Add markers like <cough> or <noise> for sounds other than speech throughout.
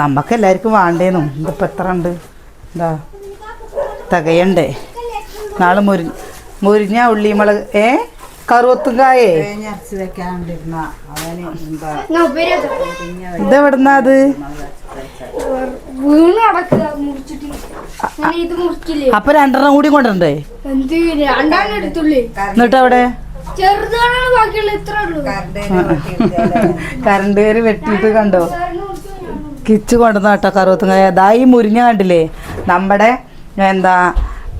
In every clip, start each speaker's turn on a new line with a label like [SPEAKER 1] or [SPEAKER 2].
[SPEAKER 1] നമുക്ക് എല്ലാവർക്കും വേണ്ടേന്നു. ഇതിപ്പോൾ എത്ര ഉണ്ട്? എന്താ തികയണ്ടേ. നാളെ മുരി മുരിഞ്ഞ ഉള്ളിമുളക് ഏ? കറുവത്തുങ്കായേ?
[SPEAKER 2] എന്താ?
[SPEAKER 1] ഇതെവിടുന്നാ അത്? അപ്പൊ രണ്ടെണ്ണം കൂടി കൊണ്ടുണ്ടേ
[SPEAKER 3] എന്ത് രണ്ടാണ് എടുത്തുള്ളേ?
[SPEAKER 1] എന്നിട്ട് അവിടെ?
[SPEAKER 3] ചെറുതാണ് ബാക്കിയുള്ള ഇത്ര
[SPEAKER 1] കറണ്ട് കയറി വെട്ടിയിട്ട് കണ്ടോ കിച്ച് കൊണ്ടുവന്ന കേട്ടോ കറുവത്തുങ്ങ അതാ ഈ മുരിഞ്ഞ കണ്ടില്ലേ നമ്മുടെ എന്താ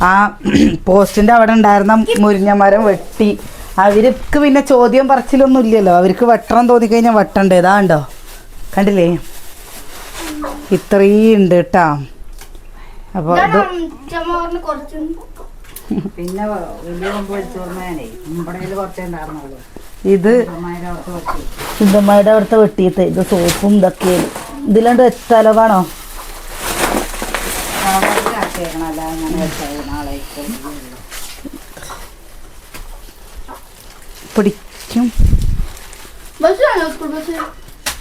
[SPEAKER 1] ആ പോസ്റ്റിന്റെ അവിടെ ഉണ്ടായിരുന്ന മുരിഞ്ഞ മരം വെട്ടി അവർക്ക് പിന്നെ ചോദ്യം പറച്ചിലൊന്നും ഇല്ലല്ലോ അവർക്ക് വെട്ടണം തോന്നിക്കഴിഞ്ഞാൽ വെട്ടണ്ടേ ഇതാ ഉണ്ടോ കണ്ടില്ലേ ഇത്രയും ഉണ്ട് കേട്ടാ അപ്പോൾ
[SPEAKER 3] കുറച്ച്
[SPEAKER 2] പിന്നെ വലിയ കൊമ്പ് വലിച്ചു പറഞ്ഞാലേ മുമ്പടയിൽ കുറച്ചേ ഉണ്ടായിരുന്നുള്ളൂ.
[SPEAKER 1] ഇത് സിദ്ധമ്മയുടെ അവിടുത്തെ വെട്ടിയിട്ട് ഇത് സോപ്പും ഇതൊക്കെ ഇതിലാണ്ട് വെച്ചാലോ കാണോ
[SPEAKER 2] കവറിലാക്കിയേക്കണം അല്ലാതെ അങ്ങനെ വെച്ചാൽ നാളെ
[SPEAKER 1] പിടിക്കും.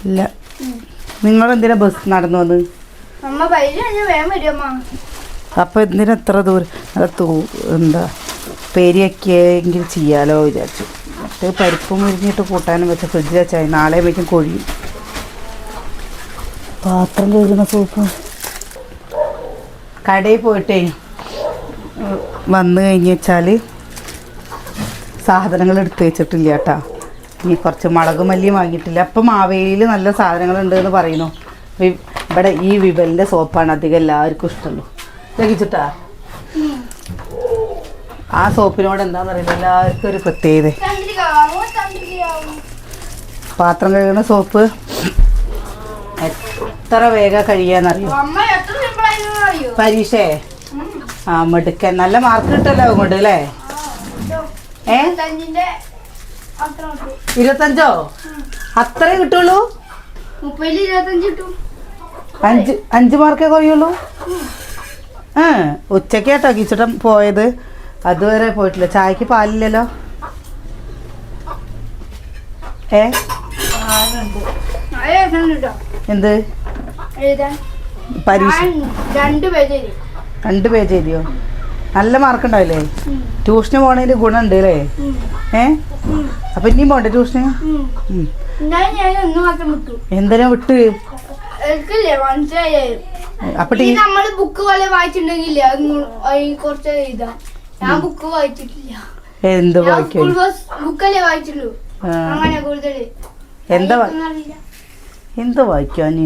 [SPEAKER 1] ഇല്ല. നിങ്ങൾ എന്തിനാ ബസ് നടന്നു വന്ന്
[SPEAKER 3] അമ്മ പൈസ കഴിഞ്ഞാൽ വേഗം വരുമ്മ അമ്മ.
[SPEAKER 1] അപ്പോൾ എന്തിനാ എത്ര ദൂരം? അത് തൂ എന്താ പേരിയൊക്കെയെങ്കിൽ ചെയ്യാലോ വിചാരിച്ചു. മറ്റേ പരിപ്പും മുരിഞ്ഞിട്ട് കൂട്ടാനും വെച്ച് ഫ്രിഡ്ജിൽ വെച്ചാൽ നാളെ വയ്ക്കും കൊഴിയും. പാത്രം കഴുകുന്ന സൂപ്പ്. കടയിൽ പോയിട്ടേ വന്നു കഴിഞ്ഞ് വെച്ചാൽ സാധനങ്ങൾ എടുത്ത് വെച്ചിട്ടില്ല കേട്ടോ. ഇനി കുറച്ച് മുളക് മല്ലി വാങ്ങിയിട്ടില്ല. അപ്പം മാവേലിയിൽ നല്ല സാധനങ്ങളുണ്ട് എന്ന് പറയുന്നു. ഇവിടെ ഈ വിവലിന്റെ സോപ്പാണ് അധികം എല്ലാവർക്കും ഇഷ്ടമുള്ളൂ ലഭിച്ചിട്ടാ ആ സോപ്പിനോട് എന്താന്ന് പറയുന്നത് എല്ലാവർക്കും ഒരു പ്രത്യേകത. പാത്രം കഴുകുന്ന സോപ്പ് എത്ര വേഗം കഴിയാന്നറിയോ? പരീക്ഷേ. ആ മിടുക്കൻ. നല്ല മാർക്ക് കിട്ടല്ലോ അങ്ങോട്ട് അല്ലേ? ഏ. ഇരുപത്തഞ്ചോ? അത്രേ കിട്ടുള്ളൂ? അഞ്ച് അഞ്ച് മാർക്കേ കുറയുള്ളൂ? ആ ഉച്ചയ്ക്ക് കേട്ടോ കിച്ചട്ടം പോയത്. അതുവരെ പോയിട്ടില്ല. ചായക്ക് പാലില്ലല്ലോ? ഏ? എന്ത്? പരീക്ഷ.
[SPEAKER 3] രണ്ട് പേജ്
[SPEAKER 1] എഴുതിയോ? നല്ല മാർക്ക് ഉണ്ടാവില്ലേ ട്യൂഷന് പോണതിന് ഗുണമുണ്ട് അല്ലേ? ഏ? അപ്പൊ ഇനിയും പോണ്ടേ ട്യൂഷന്? എന്തിനാ വിട്ട്? അപ്പൊ
[SPEAKER 3] നമ്മൾ ബുക്ക് പോലെ വായിച്ചിട്ടുണ്ടെങ്കിൽ കുറച്ച് എഴുതാം ഞാൻ ബുക്ക് വായിച്ചിട്ടില്ല.
[SPEAKER 1] എന്ത്
[SPEAKER 3] ബുക്കല്ലേ വായിച്ചുള്ളൂ. അങ്ങനെ കൂടുതൽ
[SPEAKER 1] എന്താ എന്ത് വായിക്കാന്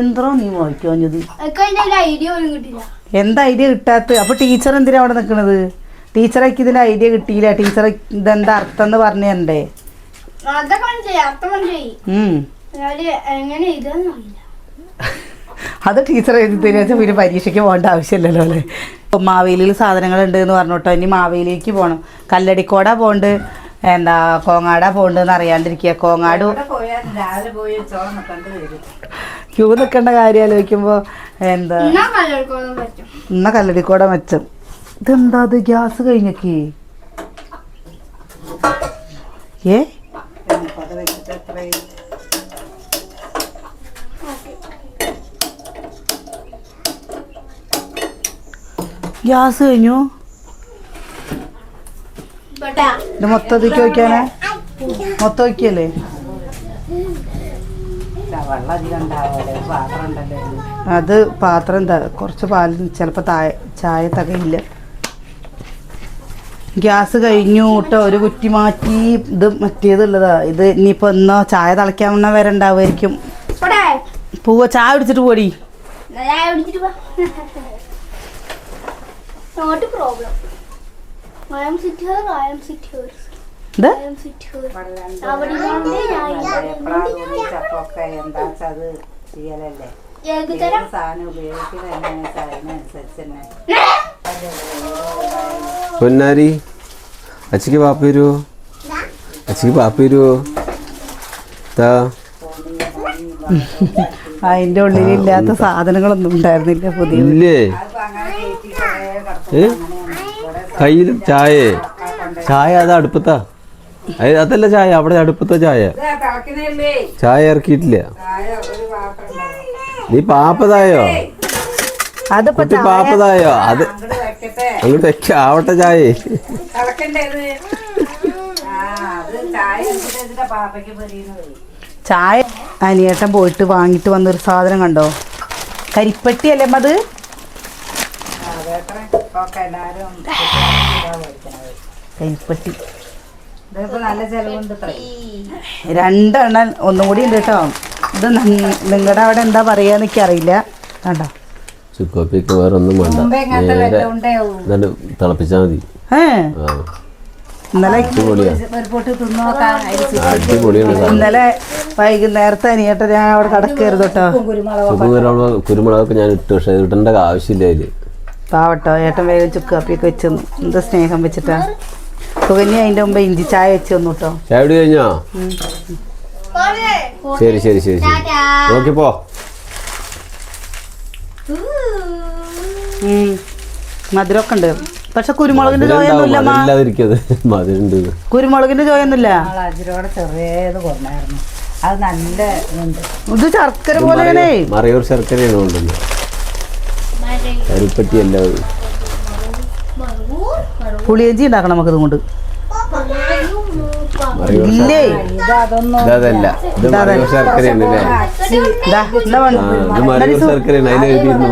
[SPEAKER 1] എന്തോ നീ? വായിക്കാഞ്ഞത്
[SPEAKER 3] അതൊക്കെ ഐഡിയ ഒന്നും കിട്ടില്ല
[SPEAKER 1] എന്താ ഐഡിയ കിട്ടാത്ത അപ്പൊ ടീച്ചർ എന്തിനാ അവിടെ നിക്കണത്? ടീച്ചറൊക്കെ ഇതിന്റെ ഐഡിയ കിട്ടിയില്ല. ടീച്ചർ ഇതെന്താ അർത്ഥം എന്ന് പറഞ്ഞു തരണ്ടേ?
[SPEAKER 3] അതൊക്കെ മനസ്സിലായി. അർത്ഥം മനസ്സിലായി. എങ്ങനെ എഴുതാന്ന് അറിയില്ല. <laughs>
[SPEAKER 1] അത് ടീച്ചർ എഴുതി തരുക പിന്നെ പരീക്ഷയ്ക്ക് പോകേണ്ട ആവശ്യമില്ലല്ലോ അല്ലേ? ഇപ്പം മാവേലിയിൽ സാധനങ്ങളുണ്ട് എന്ന് പറഞ്ഞോട്ടോ ഇനി മാവേലിക്ക് പോകണം കല്ലടിക്കോട പോണ്ട് എന്താ കോങ്ങാട പോകണ്ടെന്ന് അറിയാണ്ടിരിക്കുക കോങ്ങാട് ക്യൂ നിൽക്കേണ്ട കാര്യം ആലോചിക്കുമ്പോൾ എന്താ? ഇന്ന കല്ലടിക്കോട മെച്ചം. ഇതെന്താ അത് ഗ്യാസ് കഴിഞ്ഞൊക്കെ. ഏ
[SPEAKER 2] അപ്പോൾ അത് വെച്ചിട്ട് എത്രയും
[SPEAKER 1] ഗ്യാസ് കഴിഞ്ഞു. ഇത് മൊത്തം ഇതിക്ക് വയ്ക്കാനേ മൊത്തം വയ്ക്കല്ലേ. അത് പാത്രം എന്താ? കുറച്ച് പാൽ ചിലപ്പോൾ തായ ചായ തകയില്ല ഗ്യാസ് കഴിഞ്ഞു കേട്ടോ ഒരു കുറ്റി മാറ്റി ഇത് മറ്റേതുള്ളതാ. ഇത് ഇനിയിപ്പോൾ എന്നോ ചായ തിളയ്ക്കാവുന്ന വരെ ഉണ്ടാവുമായിരിക്കും. പൂവ ചായ പിടിച്ചിട്ട് പോടി.
[SPEAKER 3] ഞാൻ പിടിച്ചിട്ട് വാ not problem I am sit here I am sit here
[SPEAKER 4] പൊന്നാരി അച്ഛക്ക് പാപ്പ വരുമോ അച്ഛക്ക് പാപ്പ വരുമോ താ
[SPEAKER 1] അതിന്റെ ഉള്ളിൽ ഇല്ലാത്ത സാധനങ്ങളൊന്നും ഉണ്ടായിരുന്നില്ല പുതിയ
[SPEAKER 4] ഇല്ലേ
[SPEAKER 2] അതിപ്പോ അങ്ങനെ കയറ്റി
[SPEAKER 4] കയ്യിലും ചായ. ചായ അത് അടുപ്പത്താ. അത് അതല്ല ചായ അവിടെ അടുപ്പത്തെ ചായ. ചായ ഇറക്കിയിട്ടില്ല. നീ പാപ്പതായോ? കുട്ടി പാപ്പതായോ? അത്
[SPEAKER 2] അങ്ങോട്ട്
[SPEAKER 4] വെക്ക ആവട്ടെ ചായ.
[SPEAKER 2] ചായ
[SPEAKER 1] അനിയേട്ടൻ പോയിട്ട് വാങ്ങിട്ട് വന്നൊരു സാധനം കണ്ടോ? കരിപ്പട്ടി അല്ലേ അത്?
[SPEAKER 2] എല്ലാവരും മേടിക്കണത് <laughs>
[SPEAKER 1] കരിപ്പട്ടി
[SPEAKER 2] ഇതിപ്പോ നല്ല ചെലവുണ്ട്
[SPEAKER 1] രണ്ടെണ്ണം ഒന്നും കൂടി ഉണ്ട് കേട്ടോ. ഇത് നിങ്ങളുടെ അവിടെ എന്താ പറയാന്ന് എനിക്കറിയില്ല കണ്ടോ?
[SPEAKER 4] ചുക്കോപ്പിക്ക് വേറെ ഒന്നും വേണ്ട നേരെ തിളപ്പിച്ചാൽ മതി.
[SPEAKER 1] ഇന്നലെ ഇന്നലെ വൈകുന്നേരത്തെ അനിയേട്ട ഞാൻ അവിടെ കടക്കരുത് കേട്ടോ.
[SPEAKER 4] കുരുമുളകൊക്കെ ഞാൻ ഇട്ടു പക്ഷെ ഇടേണ്ട ആവശ്യമില്ല അതിൽ.
[SPEAKER 1] പാവട്ടോ ഏട്ടൻ വേഗം ചുക്ക് കാപ്പിയൊക്കെ വെച്ച് തന്നു എന്ത് സ്നേഹം വെച്ചിട്ടാ? സുകന്യ അതിന്റെ മുമ്പ് ഇഞ്ചി ചായ വെച്ച് തന്നു കേട്ടോ
[SPEAKER 4] ചായ കുടി കഴിഞ്ഞോ? ശരി ശരി ശരി ശരി. നോക്കിപ്പോ.
[SPEAKER 1] മധുരമൊക്കെ ഉണ്ട്. പക്ഷെ കുരുമുളകിന്റെ ചോയൊന്നുമില്ല <laughs> കുരുമുളകിന്റെ ചോയൊന്നുമില്ല.
[SPEAKER 2] അത് നല്ല
[SPEAKER 1] ഇത് ശർക്കര പോലെ
[SPEAKER 4] മറയൂർ ശർക്കരയാണ് കൊണ്ടുവന്നത്.
[SPEAKER 1] പുളിയഞ്ചി ഉണ്ടാക്കണം നമുക്ക് ഇതുകൊണ്ട്. ഇല്ലേ?
[SPEAKER 2] ഇത്
[SPEAKER 4] ഇത് മറയൂർ ശർക്കരയാണ് അല്ലേ?
[SPEAKER 1] ഇതാ, എന്നാ <laughs>
[SPEAKER 4] ആ മറയൂർ ശർക്കരയാണ്. അതിന് എഴുതിയിരുന്നു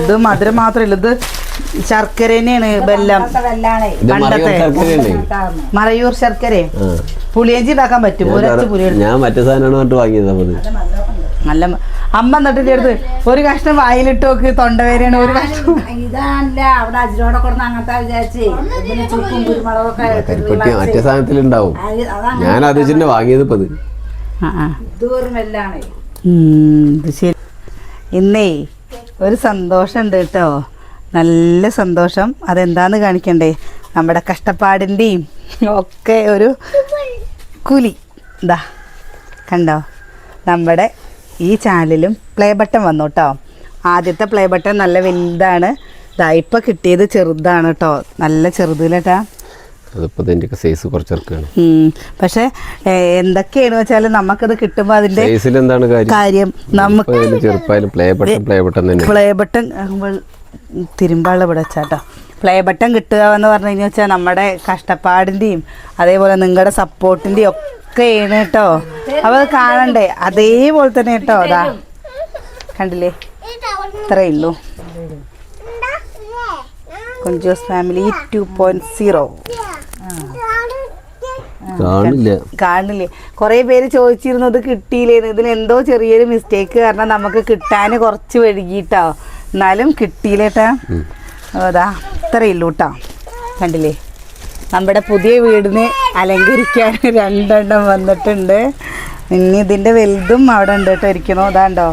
[SPEAKER 1] ഇത് മധുരം മാത്രല്ല ഇത് ശർക്കര തന്നെയാണ് ബെല്ലം
[SPEAKER 4] മറയൂർ
[SPEAKER 1] പണ്ടത്തെ. ശർക്കര. പുളിയഞ്ചി ഉണ്ടാക്കാൻ പറ്റും
[SPEAKER 4] ഞാൻ
[SPEAKER 1] ഒരച്ച് പുളി
[SPEAKER 4] ഞാൻ മറ്റേ സാധനമാണ് വാങ്ങിയത്
[SPEAKER 1] നല്ല അമ്മ എന്നിട്ട് ചേർത്ത് അടുത്ത് ഒരു കഷ്ണം വായിലിട്ട് നോക്ക് തൊണ്ടവേരയാണ് ഒരു കഷ്ണം.
[SPEAKER 2] ഇതല്ല അവിടെ അജിരോടെ കൊടുന്ന അങ്ങനത്തെ വിചാരിച്ച്. ഇതിന് ചുക്കും കുരുമുളകൊക്കെ
[SPEAKER 4] കരിപ്പറ്റി മറ്റേ സാധനത്തിലുണ്ടാവും.
[SPEAKER 2] അത് അതങ്ങനെ
[SPEAKER 4] ഞാൻ അത്. വാങ്ങിയത്
[SPEAKER 1] ശരി. ഇന്നേ ഒരു സന്തോഷമുണ്ട് കേട്ടോ. നല്ല സന്തോഷം. അതെന്താന്ന് കാണിക്കണ്ടേ? നമ്മുടെ കഷ്ടപ്പാടിന്റെയും ഒക്കെ ഒരു കുലി. ഇതാ കണ്ടോ? നമ്മുടെ ഈ ചാനലിലും പ്ലേ ബട്ടൺ വന്നു കേട്ടോ ആദ്യത്തെ പ്ലേ ബട്ടൺ നല്ല വലുതാണ്. ഇതാ ഇപ്പം കിട്ടിയത് ചെറുതാണ് കേട്ടോ നല്ല ചെറുതിലേട്ടാ.
[SPEAKER 4] അതിപ്പോ ഇതിന്റെ സൈസ്.
[SPEAKER 1] പക്ഷെ എന്തൊക്കെയാണ് വെച്ചാൽ നമുക്കത് കിട്ടുമ്പോൾ അതിന്റെ
[SPEAKER 4] സൈസിൽ എന്താണ് കാര്യം?
[SPEAKER 1] നമുക്ക്
[SPEAKER 4] ചെറുപ്പായാലും പ്ലേ ബട്ടൺ പ്ലേ ബട്ടൺ തന്നെ.
[SPEAKER 1] പ്ലേ ബട്ടൺ തിരുമ്പാള ഇവിടെ വെച്ചാട്ടോ പ്ലേ ബട്ടൺ കിട്ടുക എന്ന് പറഞ്ഞു കഴിഞ്ഞാൽ വെച്ചാൽ നമ്മുടെ കഷ്ടപ്പാടിന്റെയും അതേപോലെ നിങ്ങളുടെ സപ്പോർട്ടിന്റെയും ഒക്കെയാണ് കേട്ടോ. അപ്പൊ അത് കാണണ്ടേ? അതേപോലെ തന്നെ കേട്ടോ അതാ കണ്ടില്ലേ? ഇത്രയേ ഉള്ളൂ. കൊഞ്ചോസ് ഫാമിലി ടു പോയിന്റ് സീറോ.
[SPEAKER 4] കാണില്ല.
[SPEAKER 1] കാണില്ലേ? കുറെ പേര് ചോദിച്ചിരുന്നു ഇത് കിട്ടിയില്ലേന്ന്. ഇതിന് എന്തോ ചെറിയൊരു മിസ്റ്റേക്ക് കാരണം നമുക്ക് കിട്ടാൻ കുറച്ച് വഴുകിയിട്ടോ. എന്നാലും കിട്ടിയില്ലേട്ടാ. അതാ ഇത്രയേ ഉള്ളൂ കേട്ടോ. കണ്ടില്ലേ? നമ്മുടെ പുതിയ വീടിന് അലങ്കരിക്കാൻ <laughs> രണ്ടെണ്ണം വന്നിട്ടുണ്ട്. ഇനി ഇതിന്റെ വലുതും അവിടെ ഉണ്ട് കേട്ടോ ഇരിക്കണോ? അതാണ്ടോ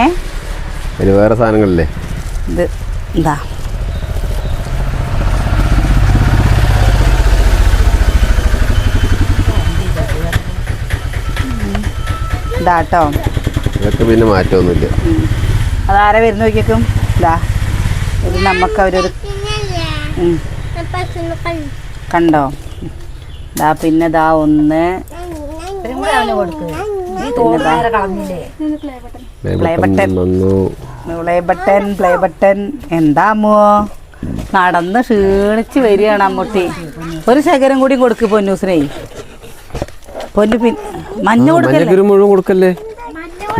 [SPEAKER 4] ഏ, വേറെ സാധനങ്ങളില്ലേ?
[SPEAKER 1] ഇത് എന്താ ഇതാട്ടോ.
[SPEAKER 4] ഇതൊക്കെ പിന്നെ മാറ്റമൊന്നുമില്ല.
[SPEAKER 1] അതാരെ വരുന്ന നോക്കിയേക്കും? ഇതാ. ഇത് നമുക്ക് അവരൊരു. കണ്ടോ? ദാ പിന്നെ ദാ ഒന്ന്.
[SPEAKER 4] Play
[SPEAKER 1] button
[SPEAKER 4] button
[SPEAKER 1] play button play button എന്താമോ നടന്ന് ക്ഷീണിച്ച് വരികയാണ് അമ്മൂട്ടി. ഒരു ശകരം കൂടി കൊടുക്ക് പൊന്നൂസിനെ പൊന്നു പിൻ മഞ്ഞ കൊടുക്കല്ലേ?
[SPEAKER 4] മുഴുവൻ കൊടുക്കല്ലേ?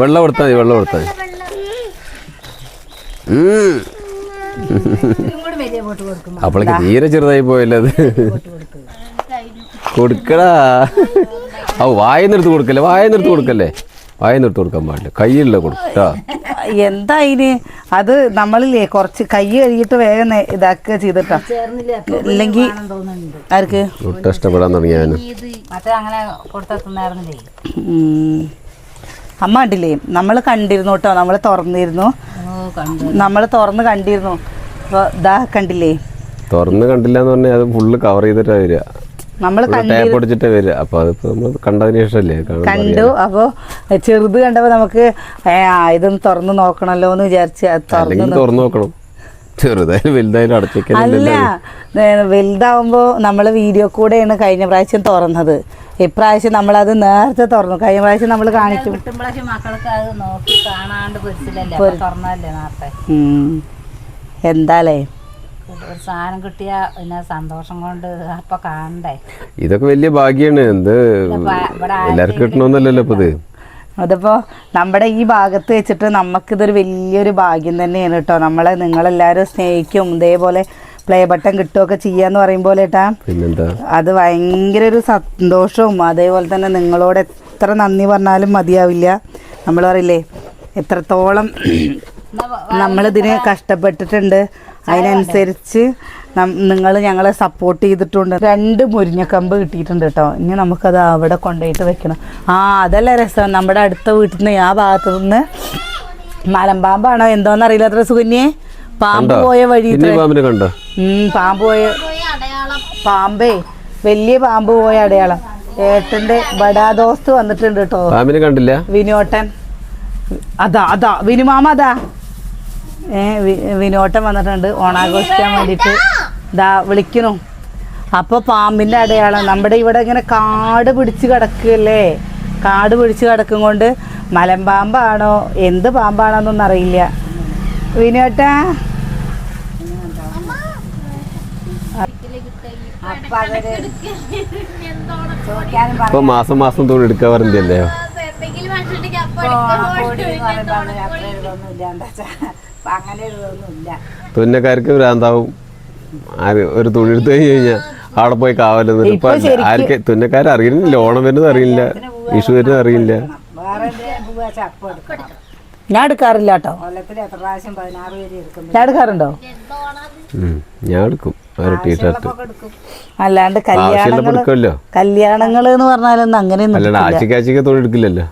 [SPEAKER 4] വെള്ളം കൊടുത്താൽ മതി വെള്ളം കൊടുത്താൽ മതി. അപ്പോഴേക്ക് തീരെ ചെറുതായി പോയല്ലേ അത്? കൊടുക്കടാ. ആ വായ നിർത്ത് കൊടുക്കല്ലേ? വായ നിർത്ത് കൊടുക്കല്ലേ? വായ നിർത്ത് കൊടുക്കാൻ പാടില്ല. കൈയില്ല കൊടുക്കട്ടാ
[SPEAKER 1] എന്താ അതിന് അത് നമ്മളില്ലേ കുറച്ച് കൈ കഴുകിയിട്ട് വേഗം ഇതാക്കുക ചെയ്തിട്ടാ. ഇല്ലെങ്കിൽ ആർക്ക്?
[SPEAKER 4] ഒട്ടും ഇഷ്ടപ്പെടാൻ
[SPEAKER 1] തുടങ്ങിയ അമ്മ കണ്ടില്ലേ? നമ്മൾ കണ്ടിരുന്നു കേട്ടോ. നമ്മൾ തുറന്നിരുന്നു. നമ്മൾ തുറന്ന് കണ്ടിരുന്നു. അപ്പോൾ ഇതാ കണ്ടില്ലേ?
[SPEAKER 4] തുറന്ന് കണ്ടില്ല എന്ന് പറഞ്ഞാൽ അത് ഫുള്ള് കവർ ചെയ്തിട്ടാ വരിക.
[SPEAKER 1] നമ്മൾ കണ്ടു
[SPEAKER 4] ടേപ്പ് അടിച്ചിട്ടേ വരിക. അപ്പൊ അതിപ്പോ നമ്മൾ കണ്ടതിന് ശേഷമല്ലേ
[SPEAKER 1] കണ്ടു. അപ്പോൾ ചെറുത് കണ്ടപ്പോ നമുക്ക് ഇതൊന്ന് തുറന്ന് നോക്കണല്ലോ എന്ന് വിചാരിച്ച് തുറന്നു
[SPEAKER 4] നോക്കണം. ചെറുതായാലും വലുതായാലും
[SPEAKER 1] അല്ല
[SPEAKER 4] അടച്ചേക്കല്ലേ
[SPEAKER 1] ഏ, വലുതാവുമ്പോൾ നമ്മൾ വീഡിയോ കൂടെയാണ് കഴിഞ്ഞ പ്രാവശ്യം തുറന്നത്. ഇപ്രാവശ്യം നമ്മളത് നേരത്തെ തുറന്നു. കഴിഞ്ഞ പ്രാവശ്യം നമ്മൾ കാണിക്കും ഉം. എന്താലേ?
[SPEAKER 2] ഒരു സാധനം കിട്ടിയ പിന്നെ സന്തോഷം കൊണ്ട് അപ്പൊ കാണണ്ടേ?
[SPEAKER 4] ഇതൊക്കെ വലിയ ഭാഗ്യാണ്. എന്ത് എല്ലാവർക്കും കിട്ടണമെന്നല്ലല്ലോ ഇപ്പൊ ഇത്
[SPEAKER 1] അതിപ്പോൾ നമ്മുടെ ഈ ഭാഗത്ത് വെച്ചിട്ട് നമുക്കിതൊരു വലിയൊരു ഭാഗ്യം തന്നെയാണ് കേട്ടോ. നമ്മളെ നിങ്ങളെല്ലാവരും സ്നേഹിക്കും ഇതേപോലെ പ്ലേ ബട്ടൺ കിട്ടുകയൊക്കെ ചെയ്യാന്ന് പറയുമ്പോൾ ഏട്ടാ അത് ഭയങ്കര ഒരു സന്തോഷവും അതേപോലെ തന്നെ നിങ്ങളോട് എത്ര നന്ദി പറഞ്ഞാലും മതിയാവില്ല. നമ്മൾ പറയില്ലേ എത്രത്തോളം നമ്മളിതിന് കഷ്ടപ്പെട്ടിട്ടുണ്ട്. അതിനനുസരിച്ച് നിങ്ങൾ ഞങ്ങളെ സപ്പോർട്ട് ചെയ്തിട്ടുണ്ട്. രണ്ട് മുരിങ്ങക്കമ്പ് കിട്ടിയിട്ടുണ്ട് കേട്ടോ ഇനി നമുക്കത് അവിടെ കൊണ്ടുപോയിട്ട് വെക്കണം. ആ അതല്ല രസം. നമ്മുടെ അടുത്ത വീട്ടിൽ നിന്ന് ആ ഭാഗത്തു നിന്ന് മലമ്പാമ്പാണോ എന്തോന്ന് അറിയില്ല അത്ര സുകന്യെ? പാമ്പ് പോയ വഴി പാമ്പ് പോയ പാമ്പേ വലിയ പാമ്പ് പോയ അടയാളം. ഏട്ടന്റെ ബഡാദോസ്ത് വന്നിട്ടുണ്ട് കേട്ടോ
[SPEAKER 4] കണ്ടില്ല?
[SPEAKER 1] വിനോട്ടൻ. അതാ അതാ. വിനുമാമ അതാ. ഏ വി- വിനോട്ടൻ വന്നിട്ടുണ്ട്. ഓണാഘോഷിക്കാൻ വേണ്ടിയിട്ട്. ദാ വിളിക്കണു അപ്പൊ പാമ്പിന്റെ അടയാളം. നമ്മുടെ ഇവിടെ ഇങ്ങനെ കാട് പിടിച്ച് കിടക്കുകയല്ലേ? കാട് പിടിച്ച് കിടക്കും കൊണ്ട് മലമ്പാമ്പാണോ എന്ത് പാമ്പാണോന്നൊന്നും അറിയില്ല. വിനോട്ട?
[SPEAKER 4] ഇപ്പൊ മാസം മാസം തോന്നി എടുക്കാൻ പറഞ്ഞല്ലേ
[SPEAKER 2] അങ്ങനെ
[SPEAKER 4] തുന്നക്കാർക്ക് ഭ്രാന്താവും. ആര് ഒരു തുണി എടുത്തു കഴിഞ്ഞ് കഴിഞ്ഞാൽ അവിടെ പോയി കാവലെന്ന് ഇപ്പൊ ആർക്ക് തുന്നക്കാർ അറിയുന്നില്ല ഓണം വരുന്നത് അറിയില്ല വിഷു വരുന്നത് അറിയില്ല.
[SPEAKER 1] ഞാൻ എടുക്കാറില്ല കേട്ടോ. ഞാൻ എടുക്കാറുണ്ടോ?
[SPEAKER 4] ഞാൻ എടുക്കും. ഒരു ടീഷർട്ട്.
[SPEAKER 2] എടുക്കും.
[SPEAKER 1] അല്ലാണ്ട് കല്യാണങ്ങൾ കല്യാണങ്ങൾ എന്ന് പറഞ്ഞാലൊന്നും അങ്ങനെയൊന്നും
[SPEAKER 4] അല്ലാണ്ട് ആഴ്ചക്ക് ആഴ്ചക്ക് തുണി എടുക്കില്ലല്ലോ.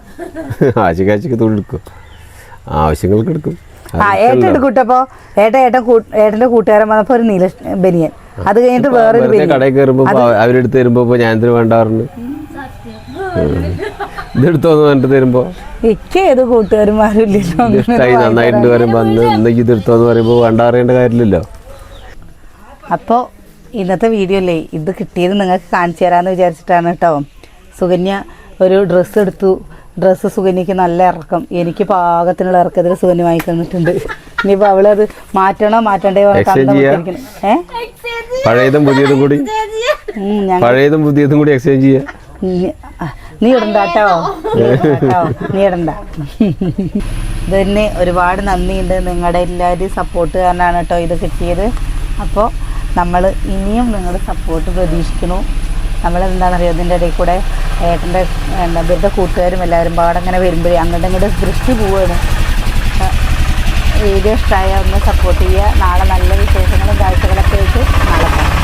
[SPEAKER 4] ആഴ്ചക്ക് ആഴ്ചക്ക് തുണി എടുക്കും. ആവശ്യങ്ങൾക്ക് എടുക്കും.
[SPEAKER 1] ആ ഏട്ടൻ എടുക്കൂട്ടപ്പോ ഏട്ടൻ ഏട്ടൻ ഏട്ടന്റെ കൂട്ടുകാരൻ വന്നപ്പോ ഒരു നീല ബനിയൻ. അത് കഴിഞ്ഞിട്ട് വേറൊരു
[SPEAKER 4] കടയിൽ കയറുമ്പോ അവരെടുത്ത് തരുമ്പോ ഞാൻ എന്തിനു വേണ്ടാറുണ്ട് ഇതെടുത്തോന്ന് പറഞ്ഞിട്ട് തരുമ്പോ?
[SPEAKER 1] എനിക്ക് ഏത് കൂട്ടുകാരന്മാരും
[SPEAKER 4] ഇത് ഇഷ്ടമായി നന്നായിട്ടുണ്ട് പറയുമ്പോ അന്ന് ഇന്ന് ഇത് എടുത്തോന്ന് പറയുമ്പോ വേണ്ട അറിയേണ്ട കാര്യമില്ലല്ലോ.
[SPEAKER 1] അപ്പോൾ ഇന്നത്തെ വീഡിയോ അല്ലേ? ഇത് കിട്ടിയത് നിങ്ങൾക്ക് കാണിച്ചു തരാമെന്ന് വിചാരിച്ചിട്ടാണ് കേട്ടോ. സുകന്യ ഒരു ഡ്രസ്സ് എടുത്തു. ഡ്രസ്സ് സുഗന്യക്ക് നല്ല ഇറക്കം. എനിക്ക് പാകത്തിനുള്ള ഇറക്കത്തിൽ സുഗന്യ വാങ്ങി തന്നിട്ടുണ്ട്. ഇനിയിപ്പോൾ അവളത് മാറ്റണോ? മാറ്റണ്ടേ
[SPEAKER 4] ചെയ്യാ? പഴയതും പുതിയതും കൂടി. പഴയതും പുതിയതും കൂടി എക്സ്ചേഞ്ച് ചെയ്യാ.
[SPEAKER 1] നീ- ഇടണ്ടോ നീ ഇടണ്ട കേട്ടോ. നീ ഇടണ്ട കേട്ടോ. നീ ഇത് തന്നെ ഒരുപാട് നന്ദിയുണ്ട്. നിങ്ങളുടെ എല്ലാവരും സപ്പോർട്ട് കാരണമാണ് കേട്ടോ ഇത് കിട്ടിയത്. അപ്പോൾ നമ്മൾ ഇനിയും നിങ്ങളുടെ സപ്പോർട്ട് പ്രതീക്ഷിക്കുന്നു. നമ്മൾ എന്താണെന്നറിയോ ഇതിന്റെ ഇടയിൽ കൂടെ ഏട്ടന്റെ എന്താ ഇവരുടെ കൂട്ടുകാരും എല്ലാവരും പാടങ്ങനെ വരുമ്പോഴേ അങ്ങോട്ട് ഇങ്ങോട്ട് ദൃഷ്ടി പോവുകയാണ്. വീഡിയോ ഇഷ്ടമായ ഒന്ന് സപ്പോർട്ട് ചെയ്യുക. നാളെ നല്ല വിശേഷങ്ങളും കാഴ്ചകളൊക്കെ ആയിട്ട് നടക്കാം